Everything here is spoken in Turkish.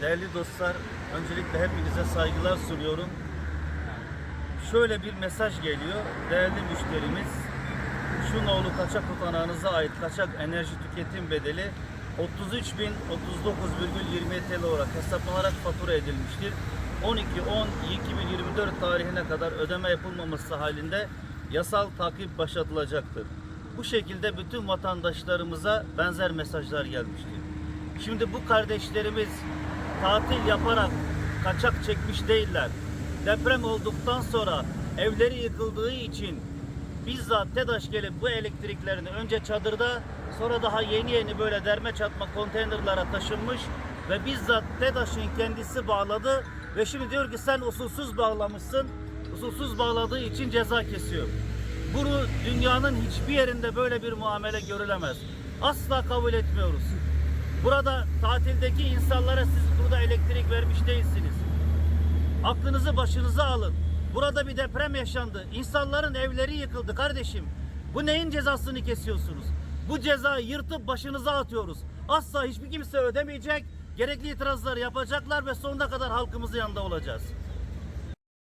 Değerli dostlar, öncelikle hepinize saygılar sunuyorum. Şöyle bir mesaj geliyor. Değerli müşterimiz, Şunoğlu kaçak tutanağınıza ait kaçak enerji tüketim bedeli 33.039,20 TL olarak hesaplanarak fatura edilmiştir. 12-10-2024 tarihine kadar ödeme yapılmaması halinde yasal takip başlatılacaktır. Bu şekilde bütün vatandaşlarımıza benzer mesajlar gelmiştir. Şimdi bu kardeşlerimiz tatil yaparak kaçak çekmiş değiller. Deprem olduktan sonra evleri yıkıldığı için bizzat TEDAŞ gelip bu elektriklerini önce çadırda sonra daha yeni yeni böyle derme çatma konteynerlara taşınmış ve bizzat TEDAŞ'ın kendisi bağladı ve şimdi diyor ki sen usulsüz bağlamışsın. Usulsüz bağladığı için ceza kesiyor. Bunu dünyanın hiçbir yerinde böyle bir muamele görülemez. Asla kabul etmiyoruz. Burada tatildeki insanlara siz burada elektrik vermiş değilsiniz. Aklınızı başınıza alın. Burada bir deprem yaşandı. İnsanların evleri yıkıldı kardeşim. Bu neyin cezasını kesiyorsunuz? Bu cezayı yırtıp başınıza atıyoruz. Asla hiçbir kimse ödemeyecek. Gerekli itirazları yapacaklar ve sonuna kadar halkımızın yanında olacağız.